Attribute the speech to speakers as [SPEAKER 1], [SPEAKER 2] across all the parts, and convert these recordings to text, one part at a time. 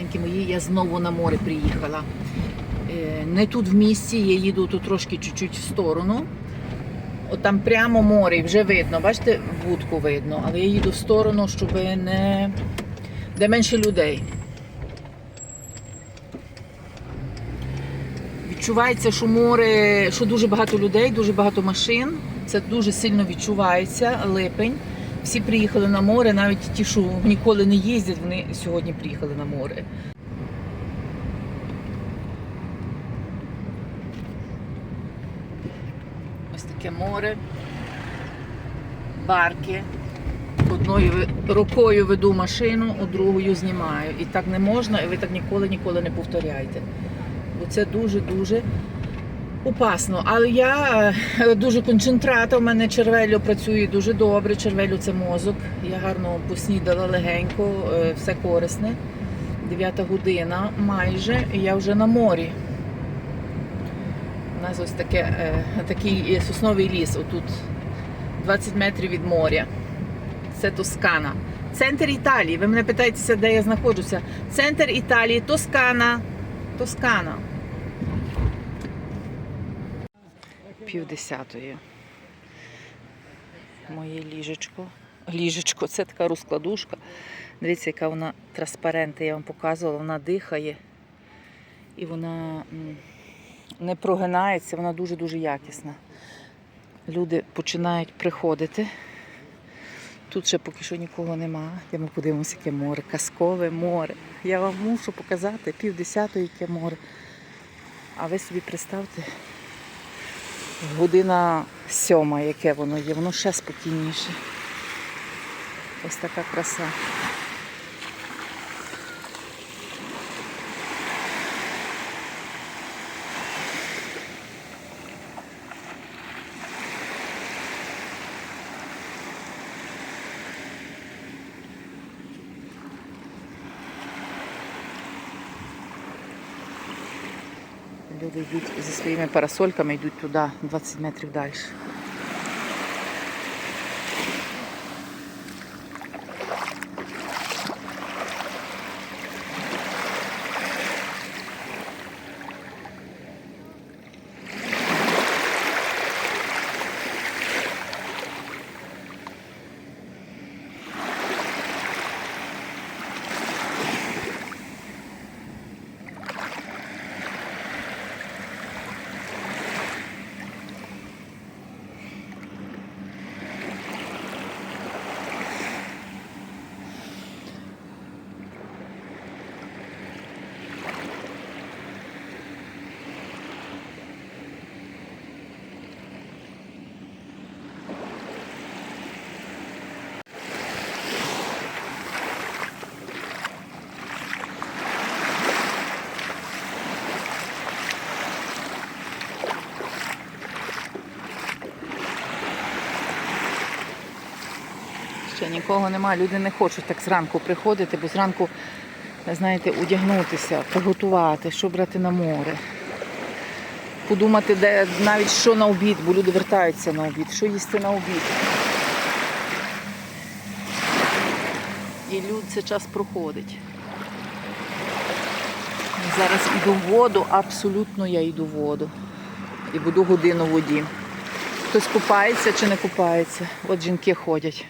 [SPEAKER 1] Маленькі мої, я знову на море приїхала. Е, Не тут в місті, я їду тут трошки чуть-чуть в сторону. От там прямо море, і вже видно, бачите, вудку видно, але я їду в сторону, щоб не. де менше людей. Відчувається, що море, що дуже багато людей, дуже багато машин. Це дуже сильно відчувається липень. Всі приїхали на море, навіть ті, що ніколи не їздять, вони сьогодні приїхали на море. Ось таке море, барки. Одною рукою веду машину, а другою знімаю. І так не можна, і ви так ніколи ніколи не повторяйте. Бо це дуже-дуже опасно. Але я е, дуже концентрата, у мене червелю працює дуже добре. Червелю це мозок. Я гарно поснідала легенько, е, все корисне. Дев'ята година майже, я вже на морі. У нас ось таке, е, такий сосновий ліс, отут 20 метрів від моря. Це Тоскана. Центр Італії. Ви мене питаєтеся, де я знаходжуся. Центр Італії, Тоскана. Тоскана. Пів десятої. Моє ліжечко. Ліжечко, це така розкладушка. Дивіться, яка вона транспарентна, я вам показувала, вона дихає і вона не прогинається, вона дуже-дуже якісна. Люди починають приходити. Тут ще поки що нікого нема. Йдемо подивимося, яке море, казкове море. Я вам мушу показати пів десятої яке море. А ви собі представте, година сьома, яке воно є, воно ще спокійніше. Ось така краса. Люди йдуть зі своїми парасольками, йдуть туди, 20 метрів далі. Нікого немає, люди не хочуть так зранку приходити, бо зранку, знаєте, одягнутися, приготувати, що брати на море. Подумати, де навіть що на обід, бо люди вертаються на обід, що їсти на обід. І люд це час проходить. Зараз йду в воду, абсолютно я йду в воду. І буду годину в воді. Хтось купається чи не купається. От жінки ходять.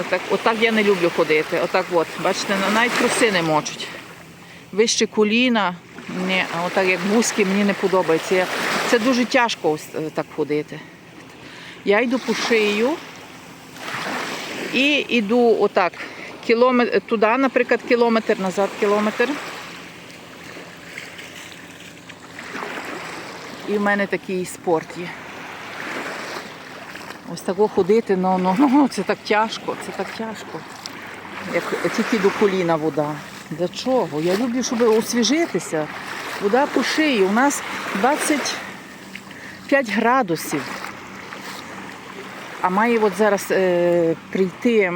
[SPEAKER 1] Отак, отак я не люблю ходити. Отак от, бачите, навіть труси не мочуть. Вище коліна, ні, а отак як вузькі, мені не подобається. Це дуже тяжко ось е, так ходити. Я йду по шию і йду отак. Кілометр, туди, наприклад, кілометр, назад кілометр. І в мене такий спорт є. Ось тако ходити, ну, ну, ну, це так тяжко, це так тяжко. Як тільки до коліна вода. Для чого? Я люблю, щоб освіжитися. Вода по шиї. У нас 25 градусів. А має от зараз е, прийти, е,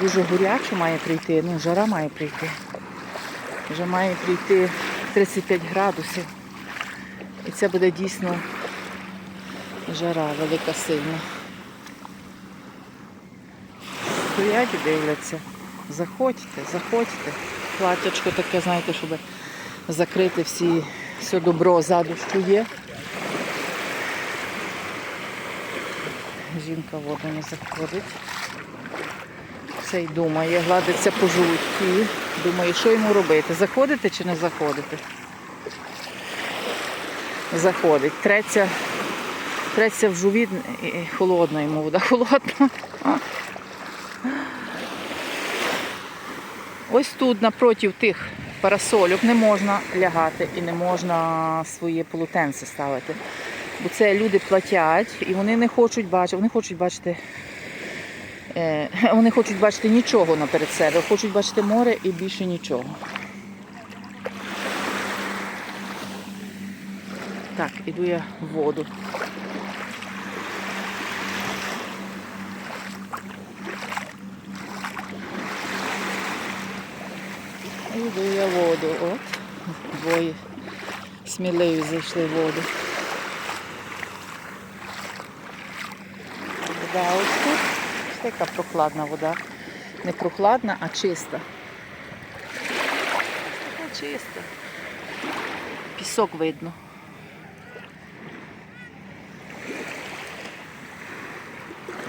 [SPEAKER 1] дуже горяче має прийти, ну, жара має прийти. Вже має прийти 35 градусів. І це буде дійсно жара велика сильна. Стоять і дивляться. Заходьте, заходьте. платтячко таке, знаєте, щоб закрити всі, все добро ззаду, що є. Жінка воду не заходить. Цей думає, гладиться по жовтці. Думає, що йому робити? Заходити чи не заходити? Заходить. Треться, треться в живіт і- і холодна йому вода, холодна. Ось тут напроти тих парасольок не можна лягати і не можна своє полотенце ставити. Бо це люди платять і вони не хочуть бачити, вони хочуть бачити. е, Вони хочуть бачити нічого наперед себе, хочуть бачити море і більше нічого. Так, іду я в воду. Іду я в воду. От. Двоє сміливі зайшли в воду. Вода ось тут. Ось така прохладна вода. Не прохладна, а чиста. Така чиста. Пісок видно.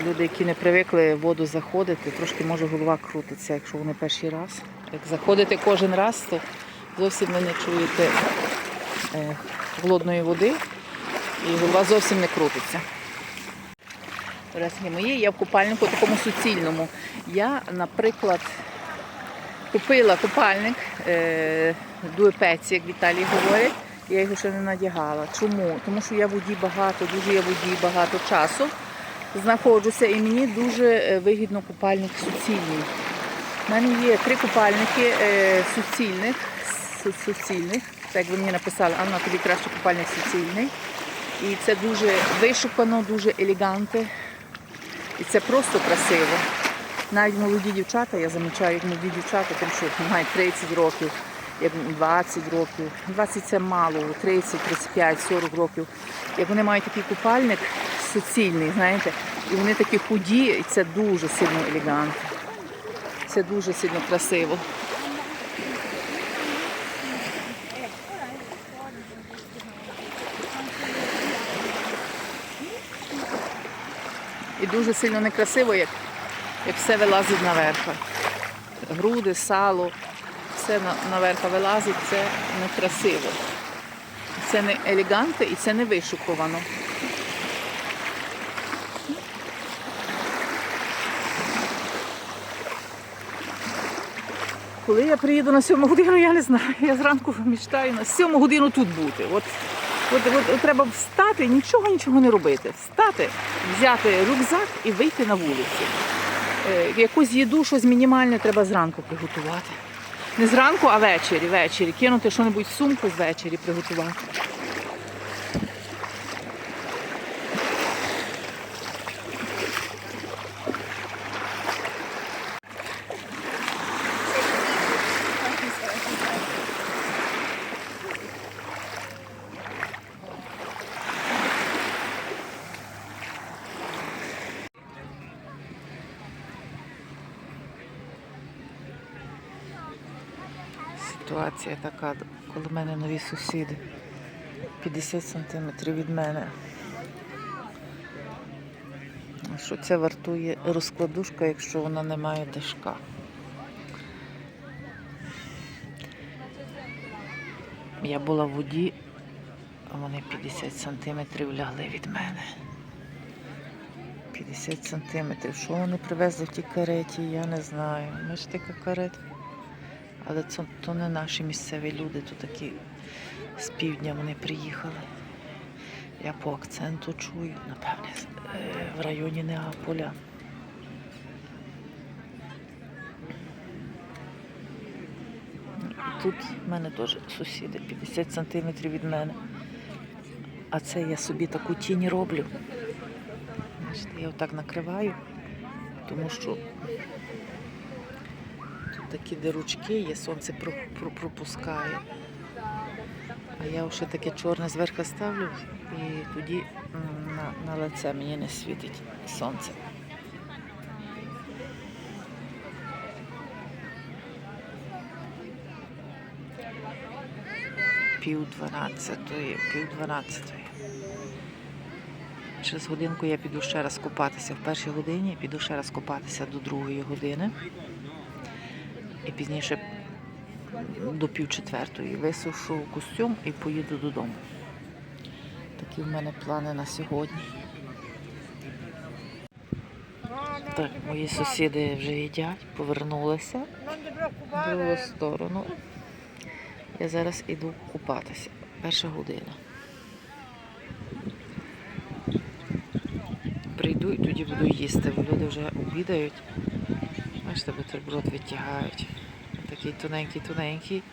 [SPEAKER 1] Люди, які не привикли в воду заходити, трошки може голова крутиться, якщо вони перший раз. Як заходите кожен раз, то зовсім ви не чуєте холодної води і голова зовсім не крутиться. Дорогі мої, я в купальнику такому суцільному. Я, наприклад, купила купальник е, дуепеці, як Віталій говорить. Я його ще не надягала. Чому? Тому що я в воді багато, дуже я воді багато часу знаходжуся і мені дуже е, вигідно купальник суцільний. У мене є три купальники е, суцільних, суцільних. Так як ви мені написали, Анна, тобі краще купальник суцільний. І це дуже вишукано, дуже елегантне. І це просто красиво. Навіть молоді дівчата, я замічаю, як молоді дівчата, тому що мають 30 років, 20 років. 20 це мало, 30, 35, 40 років. Як вони мають такий купальник суцільний, знаєте, і вони такі худі, і це дуже сильно елегантно. Це дуже сильно красиво. І дуже сильно некрасиво, як, як все вилазить наверх. Груди, сало, все на- наверх вилазить, це некрасиво. Це не елегантно і це не вишукувано. Коли я приїду на сьому годину, я не знаю. Я зранку мечтаю на сьому годину тут бути. От, от, от, от треба встати, нічого нічого не робити. Встати, взяти рюкзак і вийти на вулицю. Е, якусь їду, щось мінімальне треба зранку приготувати. Не зранку, а ввечері, ввечері. Кинути щось в сумку ввечері приготувати. Ситуація така, коли в мене нові сусіди. 50 сантиметрів від мене. Що це вартує розкладушка, якщо вона не має дашка? Я була в воді, а вони 50 сантиметрів лягли від мене. 50 сантиметрів. Що вони привезли в тій кареті, я не знаю. Ми ж така карета. Але це то не наші місцеві люди, то такі з півдня вони приїхали. Я по акценту чую, напевне, е, в районі Неаполя. Тут в мене теж сусіди 50 сантиметрів від мене. А це я собі таку тінь роблю. Я отак накриваю, тому що такі диручки є, сонце про- про- пропускає. А я вже таке чорне зверху ставлю і тоді на, на лице мені не світить сонце. пів дванадцятої, пів дванадцятої. Через годинку я піду ще раз купатися в першій годині, піду ще раз купатися до другої години. І пізніше до пів четвертої висушу костюм і поїду додому. Такі в мене плани на сьогодні. Так, мої сусіди вже їдять, повернулися в другу сторону. Я зараз іду купатися. Перша година. Прийду і тоді буду їсти, бо люди вже обідають. Бачите, бутерброд відтягають. Такий тоненький-тоненький.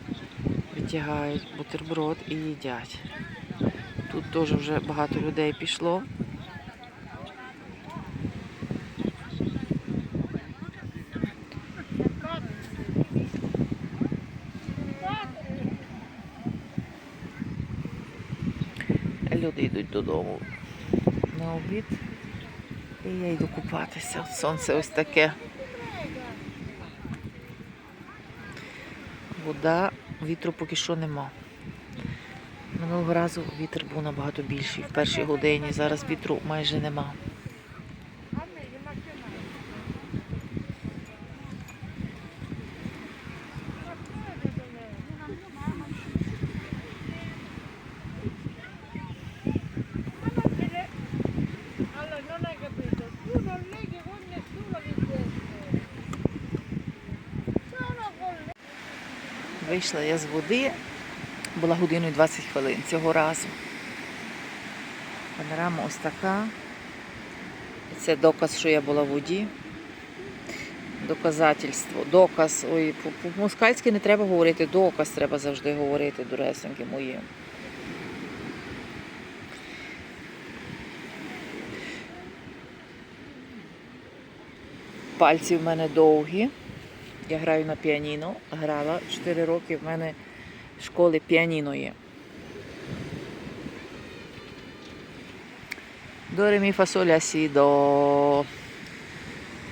[SPEAKER 1] Відтягають бутерброд і їдять. Тут теж вже багато людей пішло. Люди йдуть додому на обід. І я йду купатися. Сонце ось таке. Вода, вітру поки що нема. Минулого разу вітер був набагато більший в першій годині. Зараз вітру майже нема. Вийшла я з води, була годину і 20 хвилин цього разу. Панорама ось така. Це доказ, що я була в воді. Доказательство, доказ. Ой, по- по-москальськи не треба говорити, доказ треба завжди говорити, дуресеньки мої. Пальці в мене довгі. Я граю на піаніно, грала 4 роки. В мене в школі піаніно є. До ремі фасоля сі.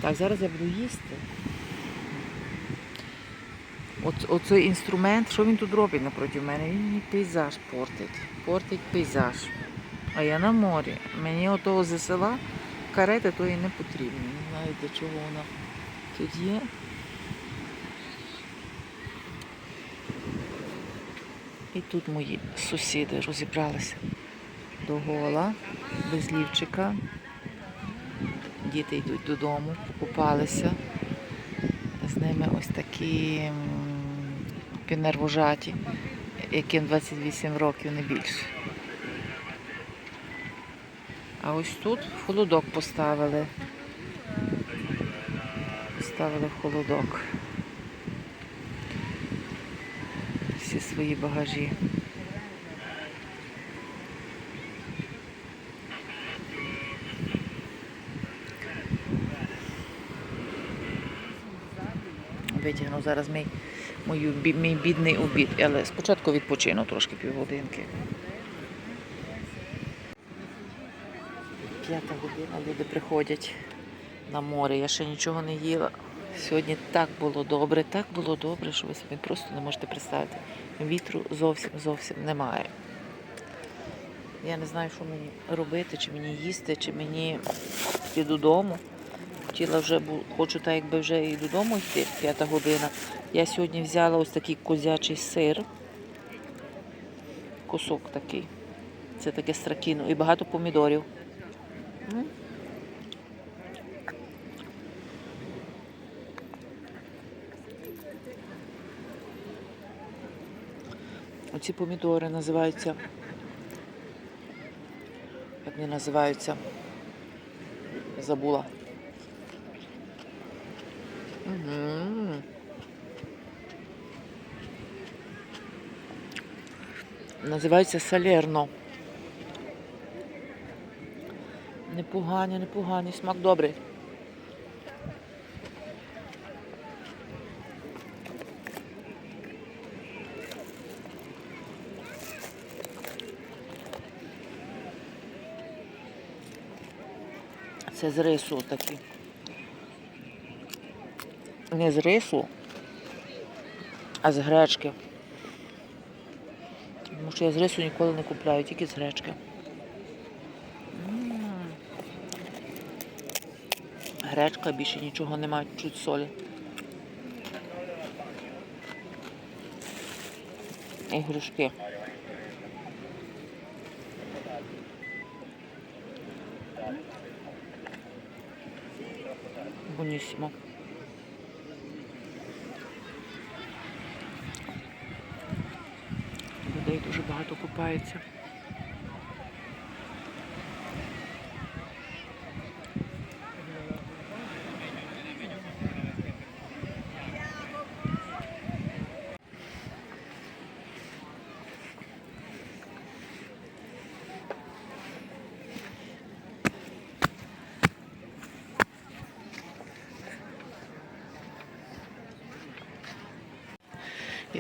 [SPEAKER 1] Так, зараз я буду їсти. От, оцей інструмент, що він тут робить напроти мене? Він мені пейзаж портить. Портить пейзаж. А я на морі. Мені отого зі села карети то і не потрібно. Не знаю, для чого вона тут є. І тут мої сусіди розібралися до гола, без лівчика. Діти йдуть додому, покупалися. З ними ось такі м, піднервожаті, яким 28 років, не більше. А ось тут холодок поставили. Поставили в холодок. Всі свої багажі. Витягну зараз мій, мою, мій бідний обід, але спочатку відпочину трошки півгодинки. П'ята година, люди приходять на море. Я ще нічого не їла. Сьогодні так було добре, так було добре, що ви собі просто не можете представити. Вітру зовсім зовсім немає. Я не знаю, що мені робити, чи мені їсти, чи мені йти додому. Хотіла вже, хочу так, якби вже і додому йти, п'ята година. Я сьогодні взяла ось такий козячий сир. Кусок такий. Це таке стракіно. І багато помідорів. М. Оці помідори називаються. Як вони називаються? Забула. Угу. Називаються салерно. Непогані, непогані, смак добрий. Це з рису такі. Не з рису, а з гречки. Тому що я з рису ніколи не купляю, тільки з гречки. М. Гречка більше нічого немає, чуть солі. І грушки. Бонісімо. Людей дуже багато купається.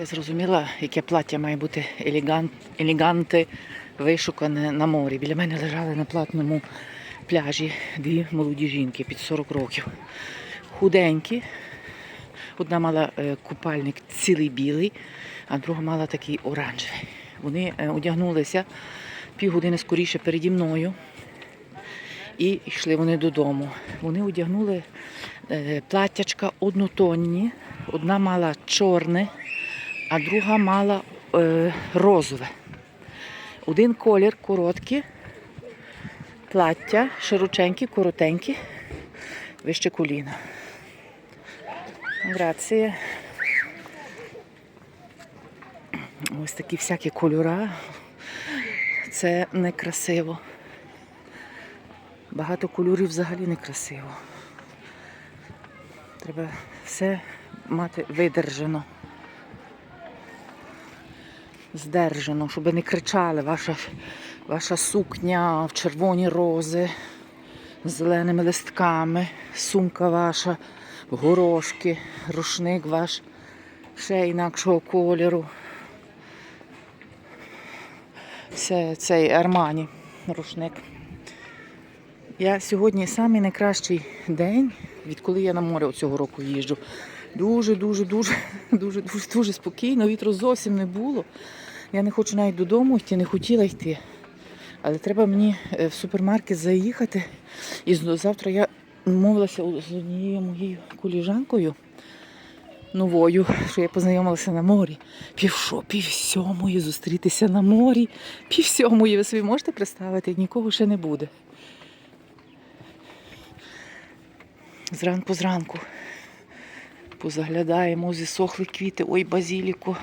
[SPEAKER 1] Я зрозуміла, яке плаття має бути елегант, елеганти, вишукане на морі. Біля мене лежали на платному пляжі дві молоді жінки під 40 років. Худенькі. Одна мала е, купальник цілий білий, а друга мала такий оранжевий. Вони е, одягнулися півгодини скоріше переді мною. І йшли вони додому. Вони одягнули е, платтячка однотонні. Одна мала чорне, а друга мала е, розове. Один колір короткий, плаття, широченькі, коротенькі, вище коліна. Грація. Ось такі всякі кольори. Це некрасиво. Багато кольорів взагалі некрасиво. Треба все мати видержано здержано, щоб не кричали ваша, ваша сукня в червоні рози з зеленими листками, сумка ваша, горошки, рушник ваш ще інакшого кольору. Це цей Армані рушник. Я сьогодні самий найкращий день, відколи я на море цього року їжджу. Дуже, дуже, дуже, дуже, дуже, спокійно. Вітру зовсім не було. Я не хочу навіть додому йти, не хотіла йти. Але треба мені е, в супермаркет заїхати. І завтра я мовилася з однією моєю коліжанкою новою, що я познайомилася на морі. Пів що, пів сьомої зустрітися на морі. Пів сьомої, ви собі можете представити, нікого ще не буде. Зранку зранку позаглядаємо, зісохли квіти. Ой, базіліко.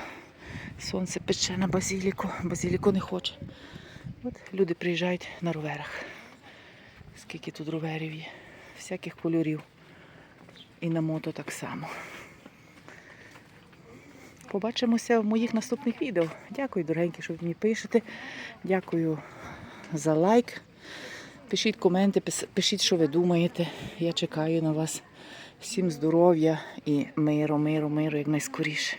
[SPEAKER 1] Сонце пече на базіліку. Базіліко не хоче. От люди приїжджають на роверах. Скільки тут роверів є. Всяких кольорів. І на мото так само. Побачимося в моїх наступних відео. Дякую, дорогенькі, що ви мені пишете. Дякую за лайк. Пишіть коменти, пишіть, що ви думаєте. Я чекаю на вас. Всім здоров'я і миру, миру, миру якнайскоріше.